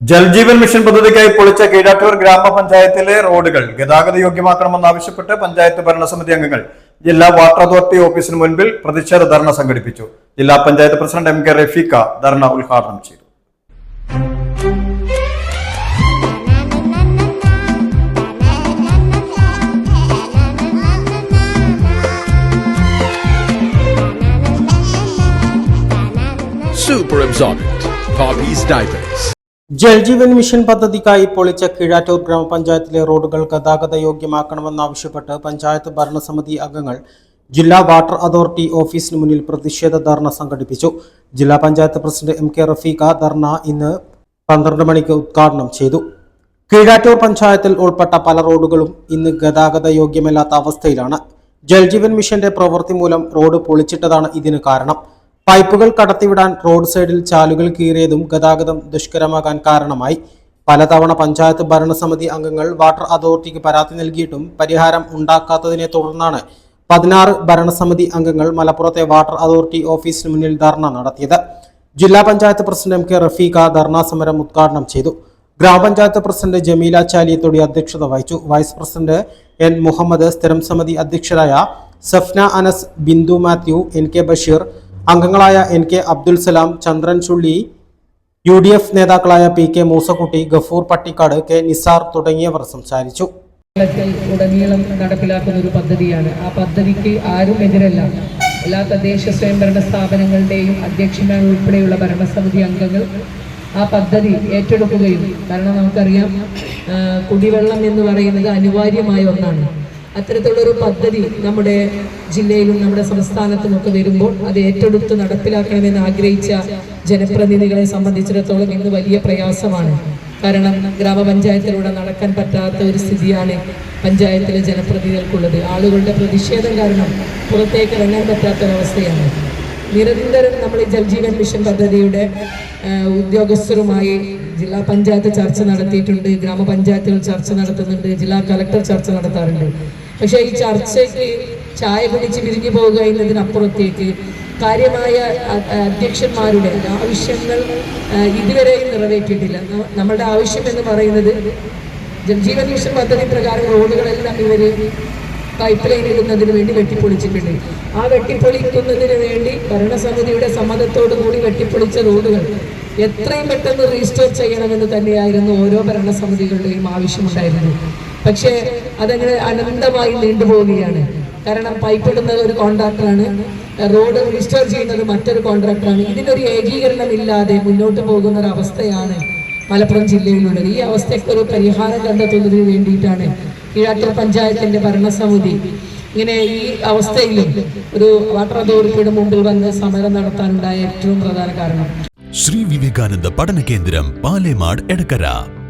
Jal Jeevan mission പദ്ധതിക്കായി പൊളിച്ച കീഴാറ്റൂർ ഗ്രാമപഞ്ചായത്തിലെ റോഡുകൾ ഗതാഗത യോഗ്യമാക്കണമെന്ന് ആവശ്യപ്പെട്ട് പഞ്ചായത്ത് ഭരണസമിതി അംഗങ്ങൾ ജില്ലാ വാട്ടർ അതോറിറ്റി ഓഫീസിന് മുൻപിൽ പ്രതിഷേധ ധർണ സംഘടിപ്പിച്ചു ജില്ലാ panchayat president M K Rafeekha ധർണ ഉദ്ഘാടനം ചെയ്തു Super. ജൽജീവൻ മിഷൻ പദ്ധതിക്കായി പൊളിച്ച കീഴാറ്റൂർ ഗ്രാമപഞ്ചായത്തിലെ റോഡുകൾ ഗതാഗത യോഗ്യമാക്കണമെന്നാവശ്യപ്പെട്ട് പഞ്ചായത്ത് ഭരണസമിതി അംഗങ്ങൾ ജില്ലാ വാട്ടർ അതോറിറ്റി ഓഫീസിന് മുന്നിൽ പ്രതിഷേധ ധർണ സംഘടിപ്പിച്ചു. ജില്ലാ panchayat president M K Rafeekha ധർണ ഇന്ന് പന്ത്രണ്ട് മണിക്ക് ഉദ്ഘാടനം ചെയ്തു. കീഴാറ്റൂർ പഞ്ചായത്തിൽ ഉൾപ്പെട്ട പല റോഡുകളും ഇന്ന് ഗതാഗത യോഗ്യമല്ലാത്ത അവസ്ഥയിലാണ്. ജൽജീവൻ മിഷന്റെ പ്രവൃത്തി മൂലം റോഡ് പൊളിച്ചിട്ടതാണ് ഇതിന് കാരണം. പൈപ്പുകൾ കടത്തിവിടാൻ റോഡ് സൈഡിൽ ചാലുകൾ കീറിയതും ഗതാഗതം ദുഷ്കരമാകാൻ കാരണമായി. പലതവണ പഞ്ചായത്ത് ഭരണസമിതി അംഗങ്ങൾ വാട്ടർ അതോറിറ്റിക്ക് പരാതി നൽകിയിട്ടും പരിഹാരം ഉണ്ടാക്കാത്തതിനെ തുടർന്നാണ് പതിനാറ് ഭരണസമിതി അംഗങ്ങൾ മലപ്പുറത്തെ വാട്ടർ അതോറിറ്റി ഓഫീസിന് മുന്നിൽ ധർണ നടത്തിയത്. ജില്ലാ panchayat president M K Rafeekha dharna സമരം ഉദ്ഘാടനം ചെയ്തു. ഗ്രാമപഞ്ചായത്ത് പ്രസിഡന്റ് ജമീല ചാലിയത്തോടി അധ്യക്ഷത വഹിച്ചു. വൈസ് പ്രസിഡന്റ് എൻ മുഹമ്മദ് സ്ഥിരം സമിതി അധ്യക്ഷരായ സഫ്ന അനസ് ബിന്ദു മാത്യു എൻ കെ ബഷീർ അംഗങ്ങളായ N K Abdul Salam Chandran Chulli U D F നേതാക്കളായ P K Moosakutty Gafoor Pattikkad K Nisar തുടങ്ങിയവർ സംസാരിച്ചു. ഉടനീളം നടപ്പിലാക്കുന്ന ഒരു പദ്ധതിയാണ്. ആ പദ്ധതിക്ക് ആരും എതിരല്ല. എല്ലാ തദ്ദേശ സ്വയംഭരണ സ്ഥാപനങ്ങളുടെയും അധ്യക്ഷന്മാർ ഉൾപ്പെടെയുള്ള ഭരണസമിതി അംഗങ്ങൾ ആ പദ്ധതി ഏറ്റെടുക്കുകയും കാരണം നമുക്കറിയാം കുടിവെള്ളം എന്ന് പറയുന്നത് അനിവാര്യമായ ഒന്നാണ്. അത്തരത്തിലുള്ളൊരു പദ്ധതി നമ്മുടെ ജില്ലയിലും നമ്മുടെ സംസ്ഥാനത്തുമൊക്കെ വരുമ്പോൾ അത് ഏറ്റെടുത്ത് നടപ്പിലാക്കണമെന്ന് ആഗ്രഹിച്ച ജനപ്രതിനിധികളെ സംബന്ധിച്ചിടത്തോളം ഇന്ന് വലിയ പ്രയാസമാണ്. കാരണം ഗ്രാമപഞ്ചായത്തിലൂടെ നടക്കാൻ പറ്റാത്ത ഒരു സ്ഥിതിയാണ് പഞ്ചായത്തിലെ ജനപ്രതിനിധികൾക്കുള്ളത്. ആളുകളുടെ പ്രതിഷേധം കാരണം പുറത്തേക്ക് ഇറങ്ങാൻ പറ്റാത്തൊരവസ്ഥയാണ് നിരന്തരം നമ്മൾ ഈ ജൽജീവൻ മിഷൻ പദ്ധതിയുടെ ഉദ്യോഗസ്ഥരുമായി ജില്ലാ പഞ്ചായത്ത് ചർച്ച നടത്തിയിട്ടുണ്ട് ഗ്രാമപഞ്ചായത്തുകൾ ചർച്ച നടത്തുന്നുണ്ട് ജില്ലാ കളക്ടർ ചർച്ച നടത്താറുണ്ട്. പക്ഷേ ഈ ചർച്ചയ്ക്ക് ചായ പിടിച്ച് പിരിഞ്ഞു പോവുക എന്നതിനപ്പുറത്തേക്ക് കാര്യമായ അധ്യക്ഷന്മാരുടെ ആവശ്യങ്ങൾ ഇതുവരെയും നിറവേറ്റിയിട്ടില്ല. നമ്മളുടെ ആവശ്യം എന്ന് പറയുന്നത് ജൽജീവൻ മിഷൻ പദ്ധതി പ്രകാരം റോഡുകളെല്ലാം ഇവർ പൈപ്പ് ലൈൻ ഇടുന്നതിന് വേണ്ടി വെട്ടിപ്പൊളിച്ചിട്ടുണ്ട്. ആ വെട്ടിപ്പൊളിക്കുന്നതിന് വേണ്ടി ഭരണസമിതിയുടെ സമ്മതത്തോടു കൂടി വെട്ടിപ്പൊളിച്ച റോഡുകൾ എത്രയും പെട്ടെന്ന് റീസ്റ്റോർ ചെയ്യണമെന്ന് തന്നെയായിരുന്നു ഓരോ ഭരണസമിതികളുടെയും ആവശ്യമുണ്ടായിരുന്നത്. പക്ഷേ അതങ്ങനെ അനന്തമായി നീണ്ടുപോവുകയാണ്. കാരണം പൈപ്പ് ഇടുന്നത് ഒരു കോൺട്രാക്ടറാണ് റോഡ് റിസ്റ്റോർ ചെയ്യുന്നത് മറ്റൊരു കോൺട്രാക്ടറാണ് ഇതിനൊരു ഏകീകരണം ഇല്ലാതെ മുന്നോട്ട് പോകുന്ന ഒരു അവസ്ഥയാണ് മലപ്പുറം ജില്ലയിലുള്ളത്. ഈ അവസ്ഥയ്ക്ക് ഒരു പരിഹാരം കണ്ടെത്തുന്നതിന് വേണ്ടിയിട്ടാണ് കീഴാറ്റൂർ പഞ്ചായത്തിന്റെ ഭരണസമിതി ഇങ്ങനെ ഈ അവസ്ഥയിലും ഒരു വാട്ടർ അതോറിറ്റിയുടെ മുമ്പിൽ വന്ന് സമരം നടത്താനുണ്ടായ ഏറ്റവും പ്രധാന കാരണം. ശ്രീ വിവേകാനന്ദ പഠന കേന്ദ്രം പാലേമാട് എടക്കര.